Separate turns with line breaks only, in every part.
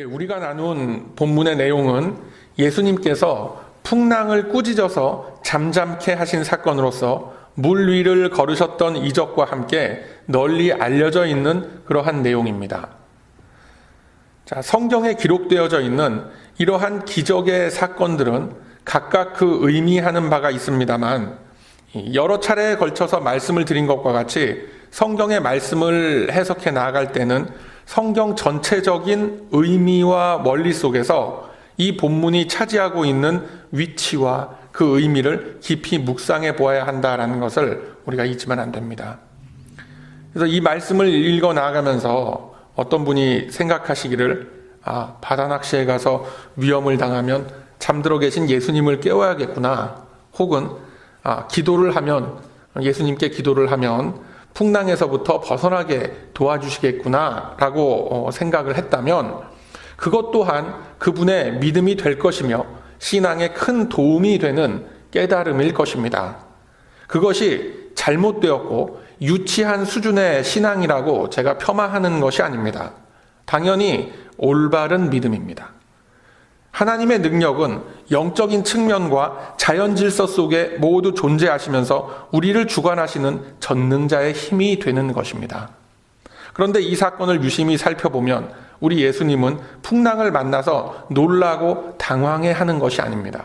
예, 우리가 나눈 본문의 내용은 예수님께서 풍랑을 꾸짖어서 잠잠케 하신 사건으로서 물 위를 걸으셨던 이적과 함께 널리 알려져 있는 그러한 내용입니다. 자, 성경에 기록되어져 있는 이러한 기적의 사건들은 각각 그 의미하는 바가 있습니다만 여러 차례에 걸쳐서 말씀을 드린 것과 같이 성경의 말씀을 해석해 나아갈 때는 성경 전체적인 의미와 원리 속에서 이 본문이 차지하고 있는 위치와 그 의미를 깊이 묵상해 보아야 한다라는 것을 우리가 잊으면 안 됩니다. 그래서 이 말씀을 읽어 나가면서 어떤 분이 생각하시기를 아, 바다 낚시에 가서 위험을 당하면 잠들어 계신 예수님을 깨워야겠구나. 혹은 아, 기도를 하면 예수님께 기도를 하면 풍랑에서부터 벗어나게 도와주시겠구나. 라고 어, 생각을 했다면 그것 또한 그분의 믿음이 될 것이며 신앙에 큰 도움이 되는 깨달음일 것입니다. 그것이 잘못되었고 유치한 수준의 신앙이라고 제가 폄하하는 것이 아닙니다. 당연히 올바른 믿음입니다. 하나님의 능력은 영적인 측면과 자연 질서 속에 모두 존재하시면서 우리를 주관하시는 전능자의 힘이 되는 것입니다. 그런데 이 사건을 유심히 살펴보면 우리 예수님은 풍랑을 만나서 놀라고 당황해 하는 것이 아닙니다.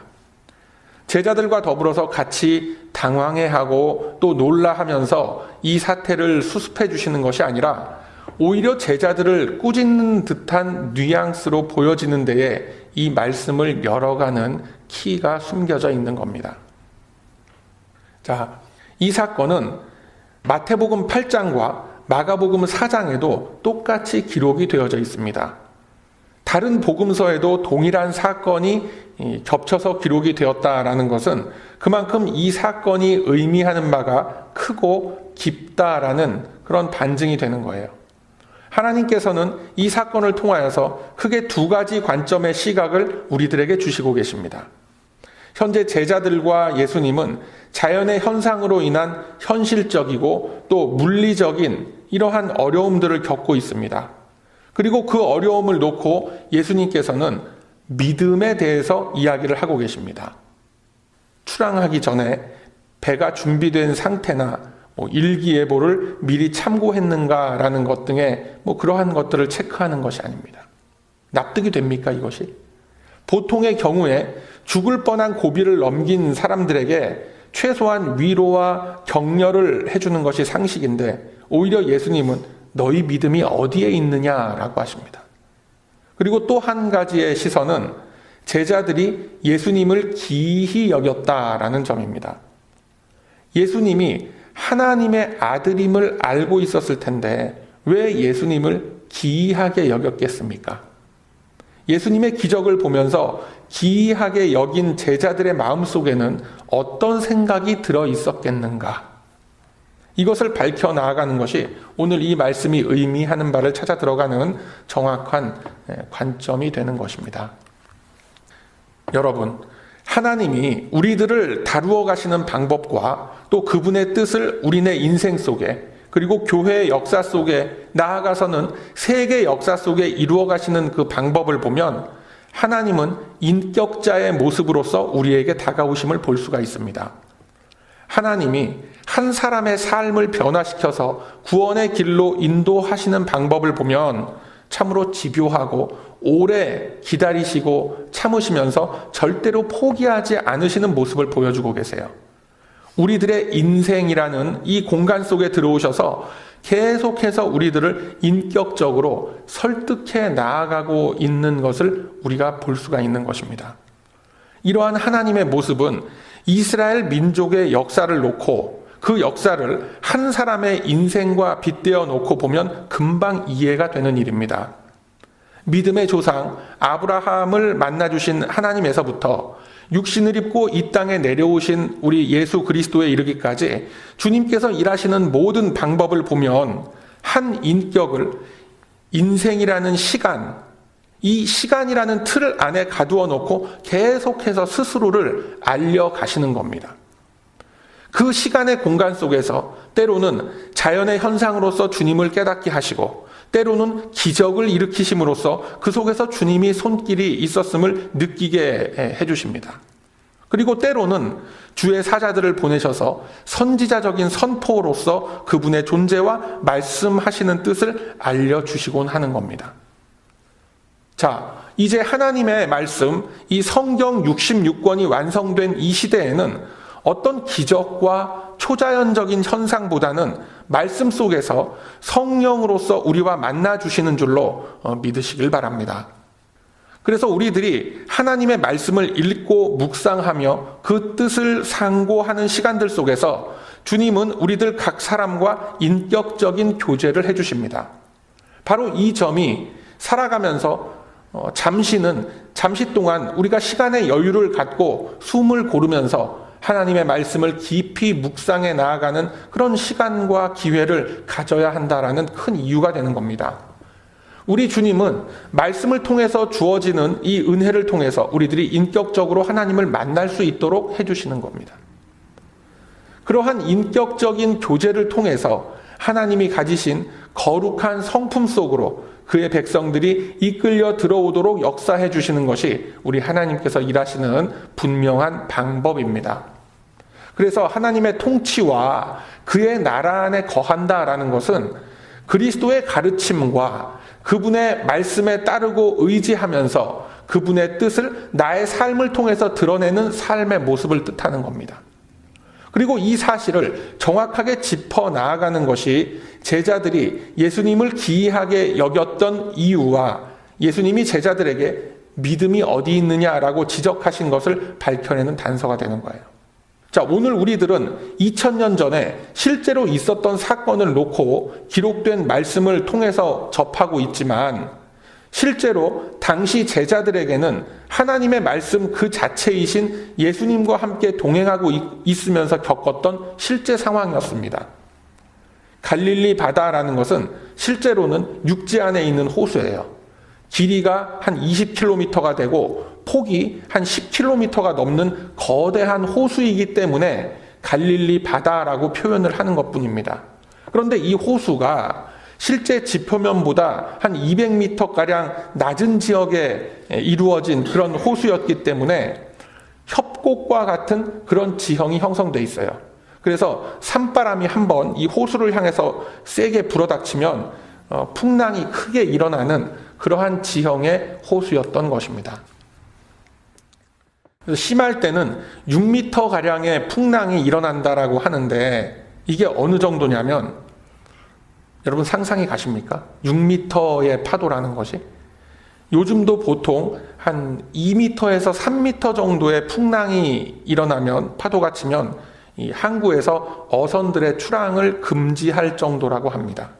제자들과 더불어서 같이 당황해 하고 또 놀라 하면서 이 사태를 수습해 주시는 것이 아니라 오히려 제자들을 꾸짖는 듯한 뉘앙스로 보여지는 데에 이 말씀을 열어가는 키가 숨겨져 있는 겁니다. 자, 이 사건은 마태복음 8장과 마가복음 4장에도 똑같이 기록이 되어져 있습니다. 다른 복음서에도 동일한 사건이 겹쳐서 기록이 되었다라는 것은 그만큼 이 사건이 의미하는 바가 크고 깊다라는 그런 반증이 되는 거예요. 하나님께서는 이 사건을 통하여서 크게 두 가지 관점의 시각을 우리들에게 주시고 계십니다. 현재 제자들과 예수님은 자연의 현상으로 인한 현실적이고 또 물리적인 이러한 어려움들을 겪고 있습니다. 그리고 그 어려움을 놓고 예수님께서는 믿음에 대해서 이야기를 하고 계십니다. 출항하기 전에 배가 준비된 상태나 뭐 일기예보를 미리 참고했는가라는 것 등의 뭐 그러한 것들을 체크하는 것이 아닙니다. 납득이 됩니까 이것이? 보통의 경우에 죽을 뻔한 고비를 넘긴 사람들에게 최소한 위로와 격려를 해주는 것이 상식인데 오히려 예수님은 너희 믿음이 어디에 있느냐라고 하십니다. 그리고 또 한 가지의 시선은 제자들이 예수님을 기히 여겼다라는 점입니다. 예수님이 하나님의 아들임을 알고 있었을 텐데 왜 예수님을 기이하게 여겼겠습니까? 예수님의 기적을 보면서 기이하게 여긴 제자들의 마음 속에는 어떤 생각이 들어 있었겠는가? 이것을 밝혀 나아가는 것이 오늘 이 말씀이 의미하는 바를 찾아 들어가는 정확한 관점이 되는 것입니다. 여러분, 하나님이 우리들을 다루어 가시는 방법과 또 그분의 뜻을 우리네 인생 속에 그리고 교회의 역사 속에 나아가서는 세계 역사 속에 이루어 가시는 그 방법을 보면 하나님은 인격자의 모습으로서 우리에게 다가오심을 볼 수가 있습니다. 하나님이 한 사람의 삶을 변화시켜서 구원의 길로 인도하시는 방법을 보면 참으로 집요하고 오래 기다리시고 참으시면서 절대로 포기하지 않으시는 모습을 보여주고 계세요. 우리들의 인생이라는 이 공간 속에 들어오셔서 계속해서 우리들을 인격적으로 설득해 나아가고 있는 것을 우리가 볼 수가 있는 것입니다. 이러한 하나님의 모습은 이스라엘 민족의 역사를 놓고 그 역사를 한 사람의 인생과 빗대어 놓고 보면 금방 이해가 되는 일입니다. 믿음의 조상 아브라함을 만나 주신 하나님에서부터 육신을 입고 이 땅에 내려오신 우리 예수 그리스도에 이르기까지 주님께서 일하시는 모든 방법을 보면 한 인격을 인생이라는 시간, 이 시간이라는 틀 안에 가두어 놓고 계속해서 스스로를 알려 가시는 겁니다. 그 시간의 공간 속에서 때로는 자연의 현상으로서 주님을 깨닫게 하시고 때로는 기적을 일으키심으로써 그 속에서 주님이 손길이 있었음을 느끼게 해주십니다. 그리고 때로는 주의 사자들을 보내셔서 선지자적인 선포로서 그분의 존재와 말씀하시는 뜻을 알려주시곤 하는 겁니다. 자, 이제 하나님의 말씀, 이 성경 66권이 완성된 이 시대에는 어떤 기적과 초자연적인 현상보다는 말씀 속에서 성령으로서 우리와 만나 주시는 줄로 어, 믿으시길 바랍니다. 그래서 우리들이 하나님의 말씀을 읽고 묵상하며 그 뜻을 상고하는 시간들 속에서 주님은 우리들 각 사람과 인격적인 교제를 해주십니다. 바로 이 점이 살아가면서 어, 잠시는 잠시 동안 우리가 시간의 여유를 갖고 숨을 고르면서 하나님의 말씀을 깊이 묵상해 나아가는 그런 시간과 기회를 가져야 한다라는 큰 이유가 되는 겁니다. 우리 주님은 말씀을 통해서 주어지는 이 은혜를 통해서 우리들이 인격적으로 하나님을 만날 수 있도록 해주시는 겁니다. 그러한 인격적인 교제를 통해서 하나님이 가지신 거룩한 성품 속으로 그의 백성들이 이끌려 들어오도록 역사해 주시는 것이 우리 하나님께서 일하시는 분명한 방법입니다. 그래서 하나님의 통치와 그의 나라 안에 거한다라는 것은 그리스도의 가르침과 그분의 말씀에 따르고 의지하면서 그분의 뜻을 나의 삶을 통해서 드러내는 삶의 모습을 뜻하는 겁니다. 그리고 이 사실을 정확하게 짚어 나아가는 것이 제자들이 예수님을 기이하게 여겼던 이유와 예수님이 제자들에게 믿음이 어디 있느냐라고 지적하신 것을 밝혀내는 단서가 되는 거예요. 자, 오늘 우리들은 2000년 전에 실제로 있었던 사건을 놓고 기록된 말씀을 통해서 접하고 있지만 실제로 당시 제자들에게는 하나님의 말씀 그 자체이신 예수님과 함께 동행하고 있으면서 겪었던 실제 상황이었습니다. 갈릴리 바다라는 것은 실제로는 육지 안에 있는 호수예요. 길이가 한 20km가 되고 폭이 한 10km가 넘는 거대한 호수이기 때문에 갈릴리 바다라고 표현을 하는 것 뿐입니다. 그런데 이 호수가 실제 지표면보다 한 200m가량 낮은 지역에 이루어진 그런 호수였기 때문에 협곡과 같은 그런 지형이 형성돼 있어요. 그래서 산바람이 한번 이 호수를 향해서 세게 불어닥치면 어, 풍랑이 크게 일어나는 그러한 지형의 호수였던 것입니다. 심할 때는 6m 가량의 풍랑이 일어난다라고 하는데 이게 어느 정도냐면 여러분 상상이 가십니까? 6m의 파도라는 것이 요즘도 보통 한 2m에서 3m 정도의 풍랑이 일어나면 파도가 치면 이 항구에서 어선들의 출항을 금지할 정도라고 합니다.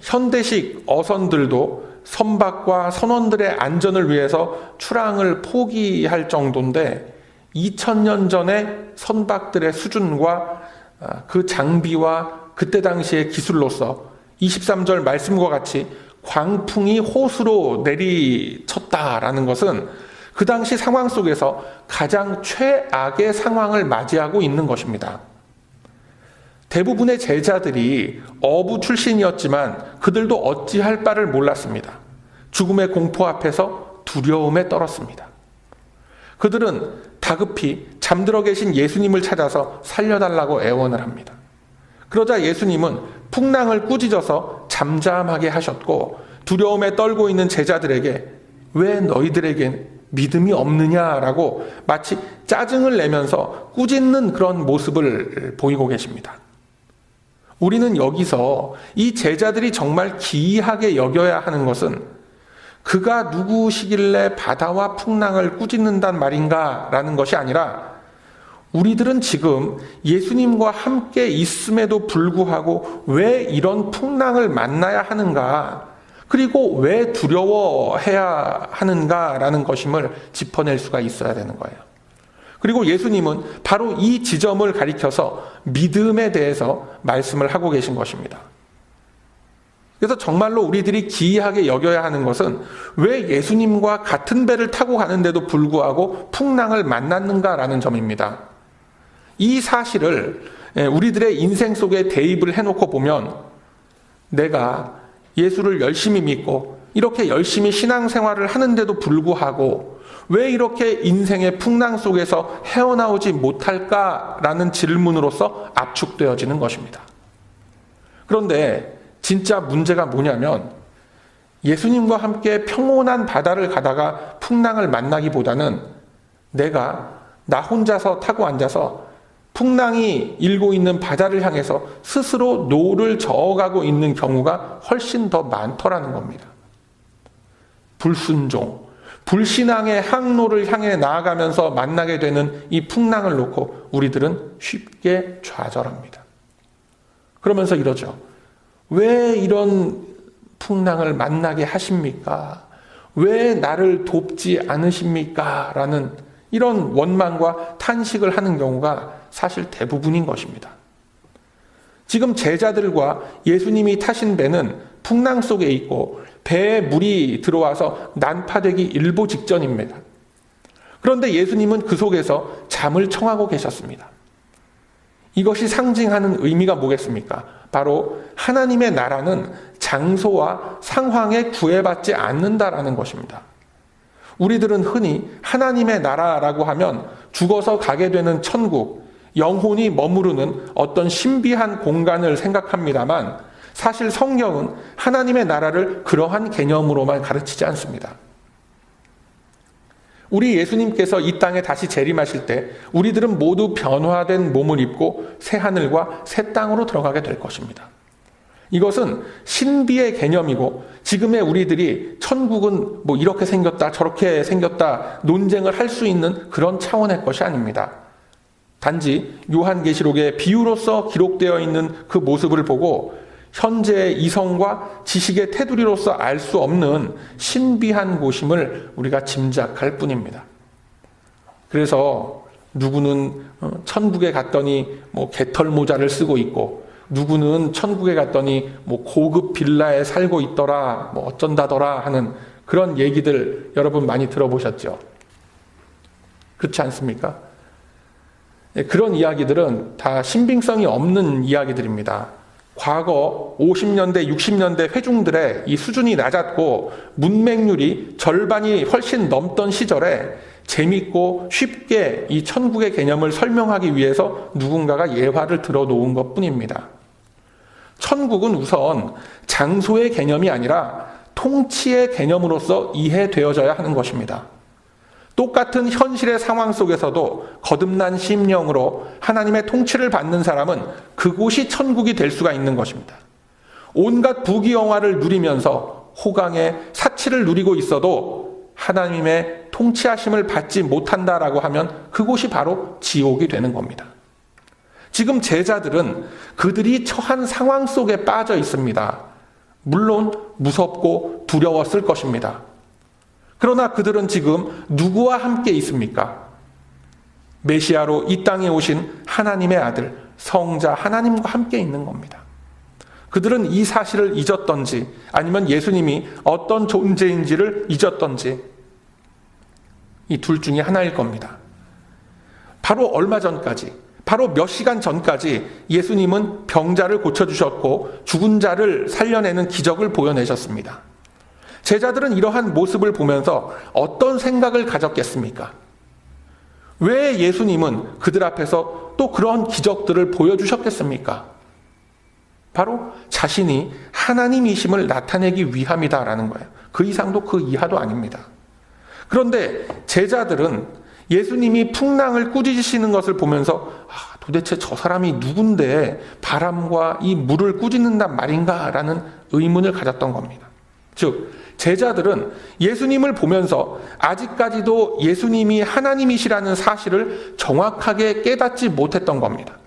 현대식 어선들도 선박과 선원들의 안전을 위해서 출항을 포기할 정도인데 2000년 전에 선박들의 수준과 아, 그 장비와 그때 당시의 기술로서 23절 말씀과 같이 광풍이 호수로 내리쳤다라는 것은 그 당시 상황 속에서 가장 최악의 상황을 맞이하고 있는 것입니다. 대부분의 제자들이 어부 출신이었지만 그들도 어찌할 바를 몰랐습니다. 죽음의 공포 앞에서 두려움에 떨었습니다. 그들은 다급히 잠들어 계신 예수님을 찾아서 살려달라고 애원을 합니다. 그러자 예수님은 풍랑을 꾸짖어서 잠잠하게 하셨고 두려움에 떨고 있는 제자들에게 왜 너희들에게 믿음이 없느냐라고 마치 짜증을 내면서 꾸짖는 그런 모습을 보이고 계십니다. 우리는 여기서 이 제자들이 정말 기이하게 여겨야 하는 것은 그가 누구시길래 바다와 풍랑을 꾸짖는단 말인가 라는 것이 아니라 우리들은 지금 예수님과 함께 있음에도 불구하고 왜 이런 풍랑을 만나야 하는가? 그리고 왜 두려워해야 하는가 라는 것임을 짚어낼 수가 있어야 되는 거예요. 그리고 예수님은 바로 이 지점을 가리켜서 믿음에 대해서 말씀을 하고 계신 것입니다. 그래서 정말로 우리들이 기이하게 여겨야 하는 것은 왜 예수님과 같은 배를 타고 가는데도 불구하고 풍랑을 만났는가라는 점입니다. 이 사실을 예, 우리들의 인생 속에 대입을 해놓고 보면 내가 예수를 열심히 믿고 이렇게 열심히 신앙생활을 하는데도 불구하고 왜 이렇게 인생의 풍랑 속에서 헤어나오지 못할까라는 질문으로서 압축되어지는 것입니다. 그런데 진짜 문제가 뭐냐면 예수님과 함께 평온한 바다를 가다가 풍랑을 만나기보다는 내가 나 혼자서 타고 앉아서 풍랑이 일고 있는 바다를 향해서 스스로 노를 저어가고 있는 경우가 훨씬 더 많더라는 겁니다. 불순종, 불신앙의 항로를 향해 나아가면서 만나게 되는 이 풍랑을 놓고 우리들은 쉽게 좌절합니다. 그러면서 이러죠. 왜 이런 풍랑을 만나게 하십니까? 왜 나를 돕지 않으십니까? 라는 이런 원망과 탄식을 하는 경우가 사실 대부분인 것입니다. 지금 제자들과 예수님이 타신 배는 풍랑 속에 있고 배에 물이 들어와서 난파되기 일보 직전입니다. 그런데 예수님은 그 속에서 잠을 청하고 계셨습니다. 이것이 상징하는 의미가 뭐겠습니까? 바로 하나님의 나라는 장소와 상황에 구애받지 않는다라는 것입니다. 우리들은 흔히 하나님의 나라라고 하면 죽어서 가게 되는 천국, 영혼이 머무르는 어떤 신비한 공간을 생각합니다만 사실 성경은 하나님의 나라를 그러한 개념으로만 가르치지 않습니다. 우리 예수님께서 이 땅에 다시 재림하실 때 우리들은 모두 변화된 몸을 입고 새 하늘과 새 땅으로 들어가게 될 것입니다. 이것은 신비의 개념이고 지금의 우리들이 천국은 뭐 이렇게 생겼다 저렇게 생겼다 논쟁을 할 수 있는 그런 차원의 것이 아닙니다. 단지 요한계시록의 비유로서 기록되어 있는 그 모습을 보고 현재의 이성과 지식의 테두리로서 알 수 없는 신비한 곳임을 우리가 짐작할 뿐입니다. 그래서 누구는 어, 천국에 갔더니 뭐 개털 모자를 쓰고 있고 누구는 천국에 갔더니 뭐 고급 빌라에 살고 있더라 뭐 어쩐다더라 하는 그런 얘기들 여러분 많이 들어보셨죠? 그렇지 않습니까? 예, 그런 이야기들은 다 신빙성이 없는 이야기들입니다. 과거 50년대, 60년대 회중들의 이 수준이 낮았고 문맹률이 절반이 훨씬 넘던 시절에 재밌고 쉽게 이 천국의 개념을 설명하기 위해서 누군가가 예화를 들어 놓은 것 뿐입니다. 천국은 우선 장소의 개념이 아니라 통치의 개념으로서 이해되어져야 하는 것입니다. 똑같은 현실의 상황 속에서도 거듭난 심령으로 하나님의 통치를 받는 사람은 그곳이 천국이 될 수가 있는 것입니다. 온갖 부귀영화를 누리면서 호강의 사치를 누리고 있어도 하나님의 통치하심을 받지 못한다라고 하면 그곳이 바로 지옥이 되는 겁니다. 지금 제자들은 그들이 처한 상황 속에 빠져 있습니다. 물론 무섭고 두려웠을 것입니다. 그러나 그들은 지금 누구와 함께 있습니까? 메시아로 이 땅에 오신 하나님의 아들, 성자 하나님과 함께 있는 겁니다. 그들은 이 사실을 잊었던지 아니면 예수님이 어떤 존재인지를 잊었던지 이 둘 중에 하나일 겁니다. 바로 얼마 전까지, 바로 몇 시간 전까지 예수님은 병자를 고쳐주셨고 죽은 자를 살려내는 기적을 보여내셨습니다. 제자들은 이러한 모습을 보면서 어떤 생각을 가졌겠습니까? 왜 예수님은 그들 앞에서 또 그런 기적들을 보여주셨겠습니까? 바로 자신이 하나님이심을 나타내기 위함이다라는 거예요. 그 이상도 그 이하도 아닙니다. 그런데 제자들은 예수님이 풍랑을 꾸짖으시는 것을 보면서 아, 도대체 저 사람이 누군데 바람과 이 물을 꾸짖는단 말인가라는 의문을 가졌던 겁니다. 즉, 제자들은 예수님을 보면서 아직까지도 예수님이 하나님이시라는 사실을 정확하게 깨닫지 못했던 겁니다.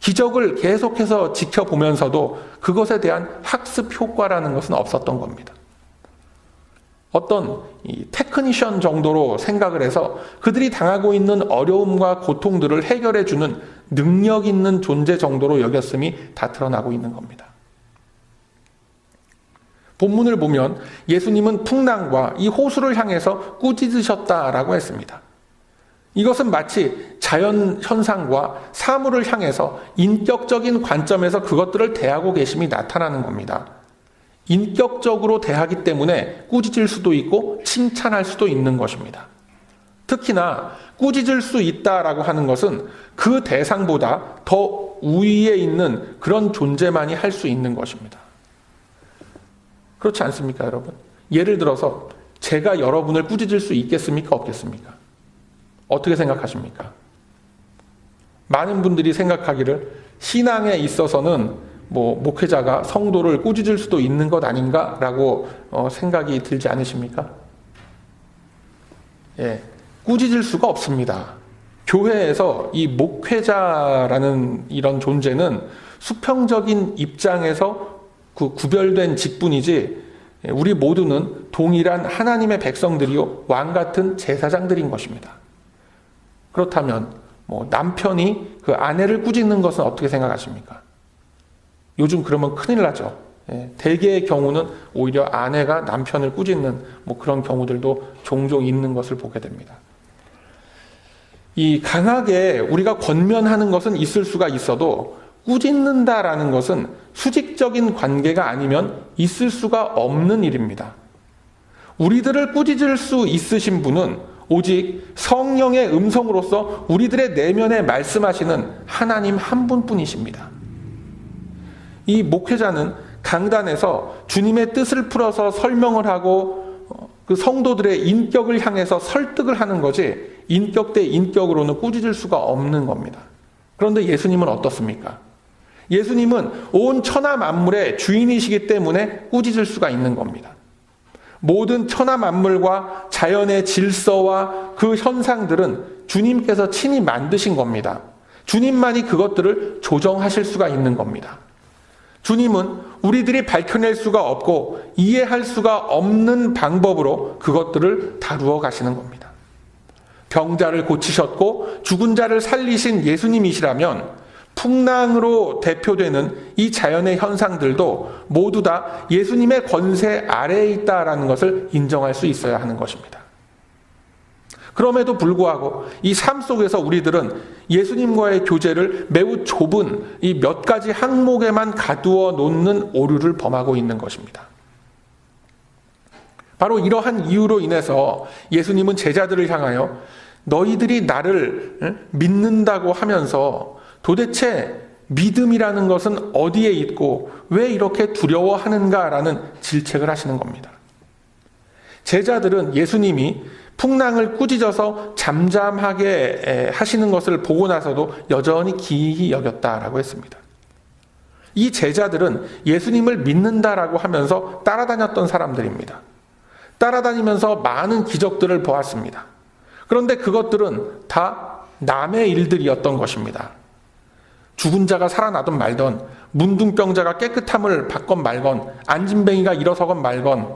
기적을 계속해서 지켜보면서도 그것에 대한 학습 효과라는 것은 없었던 겁니다. 어떤 테크니션 정도로 생각을 해서 그들이 당하고 있는 어려움과 고통들을 해결해 주는 능력 있는 존재 정도로 여겼음이 다 드러나고 있는 겁니다. 본문을 보면 예수님은 풍랑과 이 호수를 향해서 꾸짖으셨다라고 했습니다. 이것은 마치 자연 현상과 사물을 향해서 인격적인 관점에서 그것들을 대하고 계심이 나타나는 겁니다. 인격적으로 대하기 때문에 꾸짖을 수도 있고 칭찬할 수도 있는 것입니다. 특히나 꾸짖을 수 있다라고 하는 것은 그 대상보다 더 우위에 있는 그런 존재만이 할 수 있는 것입니다. 그렇지 않습니까, 여러분? 예를 들어서 제가 여러분을 꾸짖을 수 있겠습니까, 없겠습니까? 어떻게 생각하십니까? 많은 분들이 생각하기를 신앙에 있어서는 뭐 목회자가 성도를 꾸짖을 수도 있는 것 아닌가라고 어, 생각이 들지 않으십니까? 예, 꾸짖을 수가 없습니다. 교회에서 이 목회자라는 이런 존재는 수평적인 입장에서 그 구별된 직분이지 예, 우리 모두는 동일한 하나님의 백성들이요 왕 같은 제사장들인 것입니다. 그렇다면 뭐 남편이 그 아내를 꾸짖는 것은 어떻게 생각하십니까? 요즘 그러면 큰일 나죠. 예, 대개의 경우는 오히려 아내가 남편을 꾸짖는 뭐 그런 경우들도 종종 있는 것을 보게 됩니다. 이 강하게 우리가 권면하는 것은 있을 수가 있어도 꾸짖는다라는 것은 수직적인 관계가 아니면 있을 수가 없는 일입니다. 우리들을 꾸짖을 수 있으신 분은 오직 성령의 음성으로서 우리들의 내면에 말씀하시는 하나님 한 분뿐이십니다. 이 목회자는 강단에서 주님의 뜻을 풀어서 설명을 하고 어, 그 성도들의 인격을 향해서 설득을 하는 거지 인격 대 인격으로는 꾸짖을 수가 없는 겁니다. 그런데 예수님은 어떻습니까? 예수님은 온 천하 만물의 주인이시기 때문에 꾸짖을 수가 있는 겁니다. 모든 천하 만물과 자연의 질서와 그 현상들은 주님께서 친히 만드신 겁니다. 주님만이 그것들을 조정하실 수가 있는 겁니다. 주님은 우리들이 밝혀낼 수가 없고 이해할 수가 없는 방법으로 그것들을 다루어 가시는 겁니다. 병자를 고치셨고 죽은 자를 살리신 예수님이시라면 풍랑으로 대표되는 이 자연의 현상들도 모두 다 예수님의 권세 아래에 있다라는 것을 인정할 수 있어야 하는 것입니다. 그럼에도 불구하고 이 삶 속에서 우리들은 예수님과의 교제를 매우 좁은 이 몇 가지 항목에만 가두어 놓는 오류를 범하고 있는 것입니다. 바로 이러한 이유로 인해서 예수님은 제자들을 향하여 너희들이 나를 믿는다고 하면서 도대체 믿음이라는 것은 어디에 있고 왜 이렇게 두려워하는가라는 질책을 하시는 겁니다. 제자들은 예수님이 풍랑을 꾸짖어서 잠잠하게 하시는 것을 보고 나서도 여전히 기이히 여겼다라고 했습니다. 이 제자들은 예수님을 믿는다라고 하면서 따라다녔던 사람들입니다. 따라다니면서 많은 기적들을 보았습니다. 그런데 그것들은 다 남의 일들이었던 것입니다. 죽은 자가 살아나던 말던, 문둥병자가 깨끗함을 받건 말건, 안진뱅이가 일어서건 말건,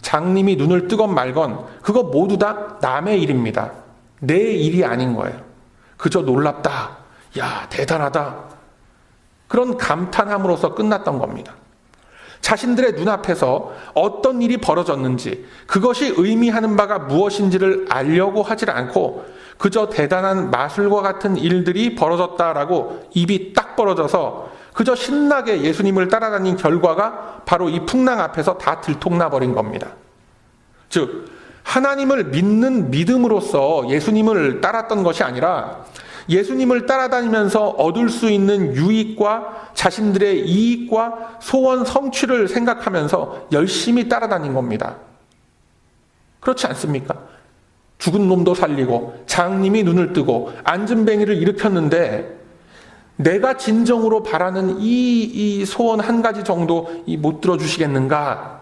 장님이 눈을 뜨건 말건, 그거 모두 다 남의 일입니다. 내 일이 아닌 거예요. 그저 놀랍다. 야, 대단하다. 그런 감탄함으로써 끝났던 겁니다. 자신들의 눈앞에서 어떤 일이 벌어졌는지, 그것이 의미하는 바가 무엇인지를 알려고 하질 않고, 그저 대단한 마술과 같은 일들이 벌어졌다라고 입이 딱 벌어져서 그저 신나게 예수님을 따라다닌 결과가 바로 이 풍랑 앞에서 다 들통나 버린 겁니다. 즉, 하나님을 믿는 믿음으로써 예수님을 따랐던 것이 아니라 예수님을 따라다니면서 얻을 수 있는 유익과 자신들의 이익과 소원 성취를 생각하면서 열심히 따라다닌 겁니다. 그렇지 않습니까? 죽은 놈도 살리고 장님이 눈을 뜨고 안전뱅이를 일으켰는데 내가 진정으로 바라는 이, 이 소원 한 가지 정도 못 들어주시겠는가?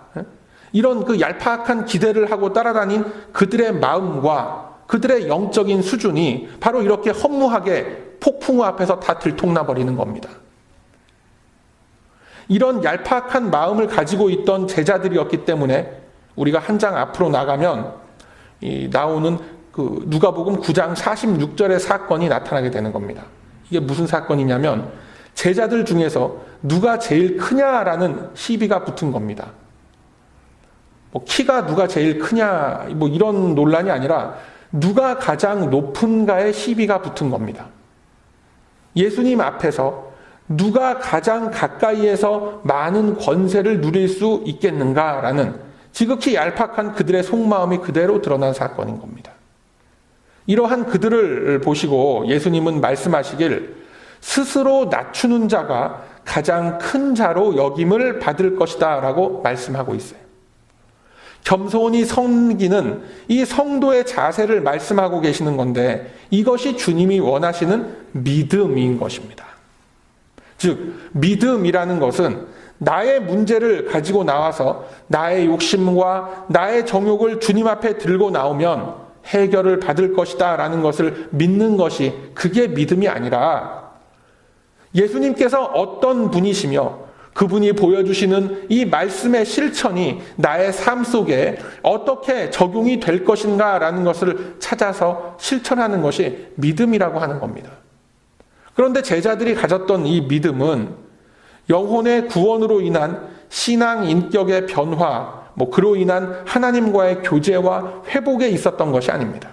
이런 그 얄팍한 기대를 하고 따라다닌 그들의 마음과 그들의 영적인 수준이 바로 이렇게 허무하게 폭풍우 앞에서 다 들통나 버리는 겁니다. 이런 얄팍한 마음을 가지고 있던 제자들이었기 때문에 우리가 한 장 앞으로 나가면 나오는 그 누가복음 9장 46절의 사건이 나타나게 되는 겁니다. 이게 무슨 사건이냐면 제자들 중에서 누가 제일 크냐라는 시비가 붙은 겁니다. 뭐 키가 누가 제일 크냐 뭐 이런 논란이 아니라 누가 가장 높은가의 시비가 붙은 겁니다. 예수님 앞에서 누가 가장 가까이에서 많은 권세를 누릴 수 있겠는가라는 지극히 얄팍한 그들의 속마음이 그대로 드러난 사건인 겁니다. 이러한 그들을 보시고 예수님은 말씀하시길 스스로 낮추는 자가 가장 큰 자로 여김을 받을 것이다 라고 말씀하고 있어요. 겸손히 섬기는 이 성도의 자세를 말씀하고 계시는 건데 이것이 주님이 원하시는 믿음인 것입니다. 즉, 믿음이라는 것은 나의 문제를 가지고 나와서 나의 욕심과 나의 정욕을 주님 앞에 들고 나오면 해결을 받을 것이다 라는 것을 믿는 것이 그게 믿음이 아니라 예수님께서 어떤 분이시며 그분이 보여주시는 이 말씀의 실천이 나의 삶 속에 어떻게 적용이 될 것인가 라는 것을 찾아서 실천하는 것이 믿음이라고 하는 겁니다. 그런데 제자들이 가졌던 이 믿음은 영혼의 구원으로 인한 신앙 인격의 변화, 뭐 그로 인한 하나님과의 교제와 회복에 있었던 것이 아닙니다.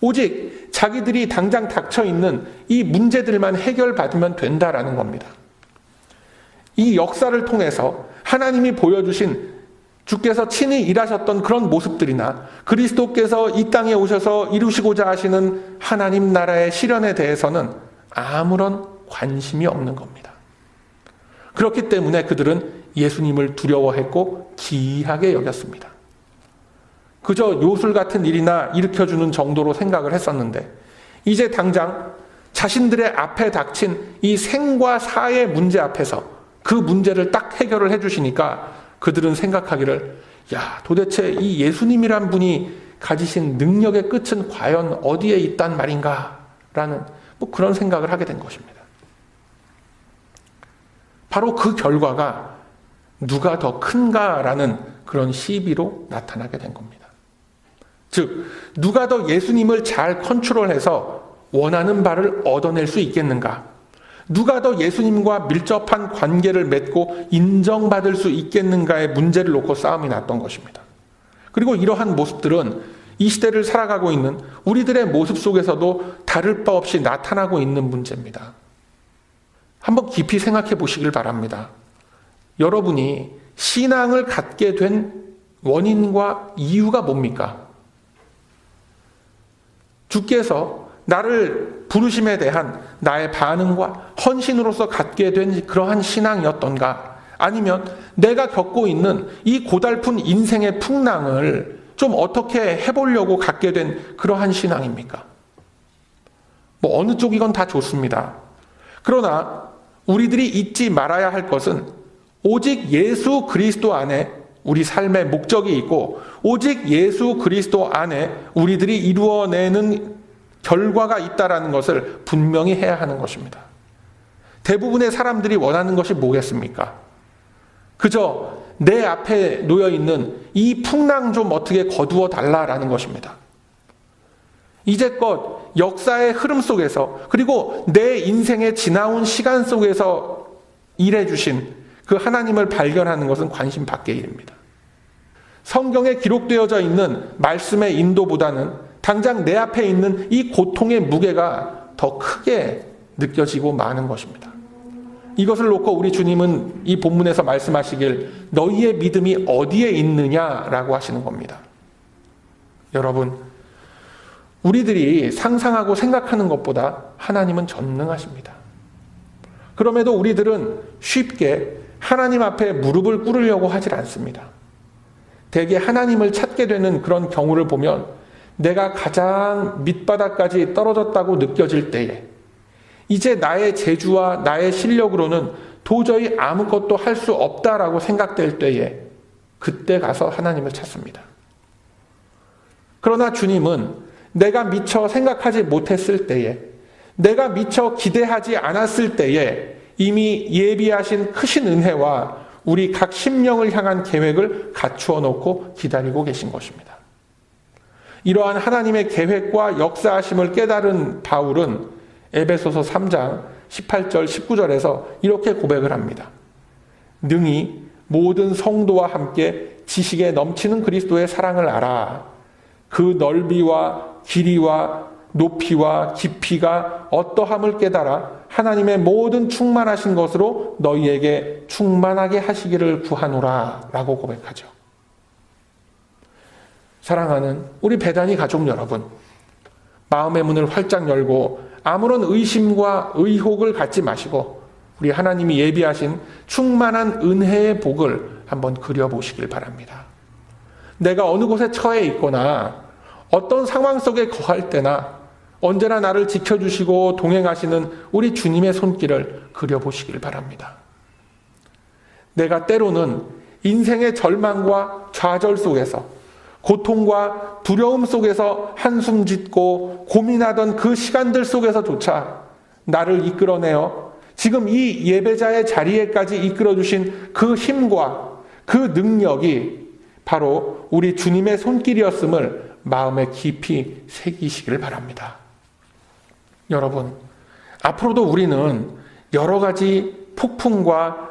오직 자기들이 당장 닥쳐 있는 이 문제들만 해결받으면 된다라는 겁니다. 이 역사를 통해서 하나님이 보여주신 주께서 친히 일하셨던 그런 모습들이나 그리스도께서 이 땅에 오셔서 이루시고자 하시는 하나님 나라의 실현에 대해서는 아무런 관심이 없는 겁니다. 그렇기 때문에 그들은 예수님을 두려워했고 기이하게 여겼습니다. 그저 요술 같은 일이나 일으켜주는 정도로 생각을 했었는데, 이제 당장 자신들의 앞에 닥친 이 생과 사의 문제 앞에서 그 문제를 딱 해결을 해주시니까 그들은 생각하기를, 야, 도대체 이 예수님이란 분이 가지신 능력의 끝은 과연 어디에 있단 말인가? 라는 뭐 그런 생각을 하게 된 것입니다. 바로 그 결과가 누가 더 큰가라는 그런 시비로 나타나게 된 겁니다. 즉, 누가 더 예수님을 잘 컨트롤해서 원하는 바를 얻어낼 수 있겠는가? 누가 더 예수님과 밀접한 관계를 맺고 인정받을 수 있겠는가의 문제를 놓고 싸움이 났던 것입니다. 그리고 이러한 모습들은 이 시대를 살아가고 있는 우리들의 모습 속에서도 다를 바 없이 나타나고 있는 문제입니다. 한번 깊이 생각해 보시길 바랍니다. 여러분이 신앙을 갖게 된 원인과 이유가 뭡니까? 주께서 나를 부르심에 대한 나의 반응과 헌신으로서 갖게 된 그러한 신앙이었던가? 아니면 내가 겪고 있는 이 고달픈 인생의 풍랑을 좀 어떻게 해보려고 갖게 된 그러한 신앙입니까? 뭐 어느 쪽이건 다 좋습니다. 그러나 우리들이 잊지 말아야 할 것은 오직 예수 그리스도 안에 우리 삶의 목적이 있고 오직 예수 그리스도 안에 우리들이 이루어내는 결과가 있다라는 것을 분명히 해야 하는 것입니다. 대부분의 사람들이 원하는 것이 뭐겠습니까? 그저 내 앞에 놓여 있는 이 풍랑 좀 어떻게 거두어 달라라는 것입니다. 이제껏 역사의 흐름 속에서 그리고 내 인생의 지나온 시간 속에서 일해 주신 그 하나님을 발견하는 것은 관심 밖의 일입니다. 성경에 기록되어져 있는 말씀의 인도보다는 당장 내 앞에 있는 이 고통의 무게가 더 크게 느껴지고 많은 것입니다. 이것을 놓고 우리 주님은 이 본문에서 말씀하시길 너희의 믿음이 어디에 있느냐라고 하시는 겁니다. 여러분, 우리들이 상상하고 생각하는 것보다 하나님은 전능하십니다. 그럼에도 우리들은 쉽게 하나님 앞에 무릎을 꿇으려고 하질 않습니다. 대개 하나님을 찾게 되는 그런 경우를 보면 내가 가장 밑바닥까지 떨어졌다고 느껴질 때에 이제 나의 재주와 나의 실력으로는 도저히 아무것도 할 수 없다라고 생각될 때에 그때 가서 하나님을 찾습니다. 그러나 주님은 내가 미처 생각하지 못했을 때에 내가 미처 기대하지 않았을 때에 이미 예비하신 크신 은혜와 우리 각 심령을 향한 계획을 갖추어 놓고 기다리고 계신 것입니다. 이러한 하나님의 계획과 역사하심을 깨달은 바울은 에베소서 3장 18절 19절에서 이렇게 고백을 합니다. 능히 모든 성도와 함께 지식에 넘치는 그리스도의 사랑을 알아 그 넓이와 길이와 높이와 깊이가 어떠함을 깨달아 하나님의 모든 충만하신 것으로 너희에게 충만하게 하시기를 구하노라 라고 고백하죠. 사랑하는 우리 배단이 가족 여러분, 마음의 문을 활짝 열고 아무런 의심과 의혹을 갖지 마시고 우리 하나님이 예비하신 충만한 은혜의 복을 한번 그려보시길 바랍니다. 내가 어느 곳에 처해 있거나 어떤 상황 속에 거할 때나 언제나 나를 지켜주시고 동행하시는 우리 주님의 손길을 그려보시길 바랍니다. 내가 때로는 인생의 절망과 좌절 속에서 고통과 두려움 속에서 한숨 짓고 고민하던 그 시간들 속에서조차 나를 이끌어내어 지금 이 예배자의 자리에까지 이끌어주신 그 힘과 그 능력이 바로 우리 주님의 손길이었음을 마음에 깊이 새기시길 바랍니다. 여러분, 앞으로도 우리는 여러 가지 폭풍과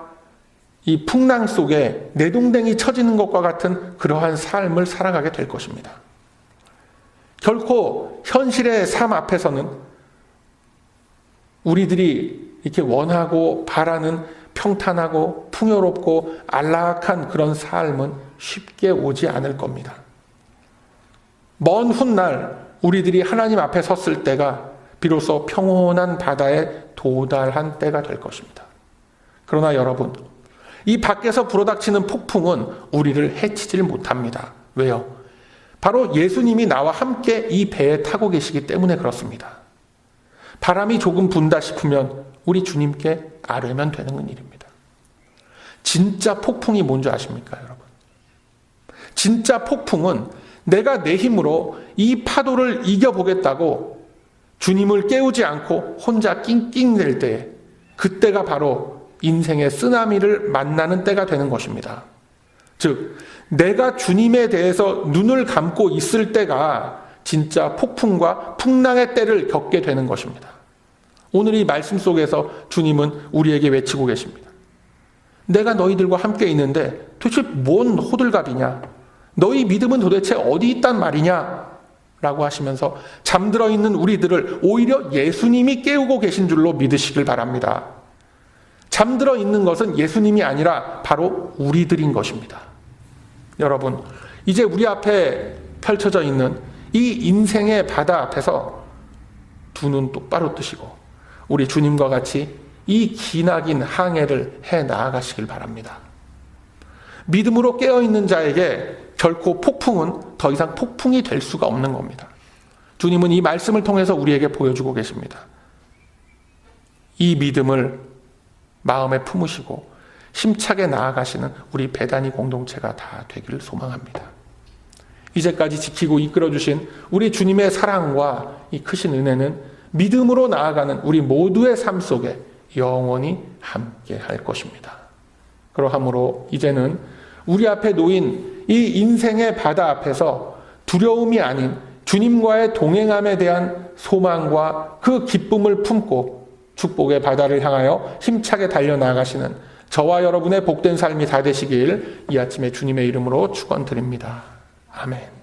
이 풍랑 속에 내동댕이 쳐지는 것과 같은 그러한 삶을 살아가게 될 것입니다. 결코 현실의 삶 앞에서는 우리들이 이렇게 원하고 바라는 평탄하고 풍요롭고 안락한 그런 삶은 쉽게 오지 않을 겁니다. 먼 훗날 우리들이 하나님 앞에 섰을 때가 비로소 평온한 바다에 도달한 때가 될 것입니다. 그러나 여러분, 이 밖에서 불어닥치는 폭풍은 우리를 해치질 못합니다. 왜요? 바로 예수님이 나와 함께 이 배에 타고 계시기 때문에 그렇습니다. 바람이 조금 분다 싶으면 우리 주님께 아뢰면 되는 일입니다. 진짜 폭풍이 뭔지 아십니까, 여러분? 진짜 폭풍은 내가 내 힘으로 이 파도를 이겨보겠다고 주님을 깨우지 않고 혼자 낑낑댈 때, 그때가 바로 인생의 쓰나미를 만나는 때가 되는 것입니다. 즉, 내가 주님에 대해서 눈을 감고 있을 때가 진짜 폭풍과 풍랑의 때를 겪게 되는 것입니다. 오늘 이 말씀 속에서 주님은 우리에게 외치고 계십니다. 내가 너희들과 함께 있는데 도대체 뭔 호들갑이냐? 너희 믿음은 도대체 어디 있단 말이냐? 라고 하시면서 잠들어 있는 우리들을 오히려 예수님이 깨우고 계신 줄로 믿으시길 바랍니다. 잠들어 있는 것은 예수님이 아니라 바로 우리들인 것입니다. 여러분, 이제 우리 앞에 펼쳐져 있는 이 인생의 바다 앞에서 두 눈 똑바로 뜨시고 우리 주님과 같이 이 기나긴 항해를 해 나아가시길 바랍니다. 믿음으로 깨어있는 자에게 결코 폭풍은 더 이상 폭풍이 될 수가 없는 겁니다. 주님은 이 말씀을 통해서 우리에게 보여주고 계십니다. 이 믿음을 마음에 품으시고 힘차게 나아가시는 우리 배단위 공동체가 다 되기를 소망합니다. 이제까지 지키고 이끌어 주신 우리 주님의 사랑과 이 크신 은혜는 믿음으로 나아가는 우리 모두의 삶 속에 영원히 함께 할 것입니다. 그러하므로 이제는 우리 앞에 놓인 이 인생의 바다 앞에서 두려움이 아닌 주님과의 동행함에 대한 소망과 그 기쁨을 품고 축복의 바다를 향하여 힘차게 달려나가시는 저와 여러분의 복된 삶이 다 되시길 이 아침에 주님의 이름으로 축원드립니다. 아멘.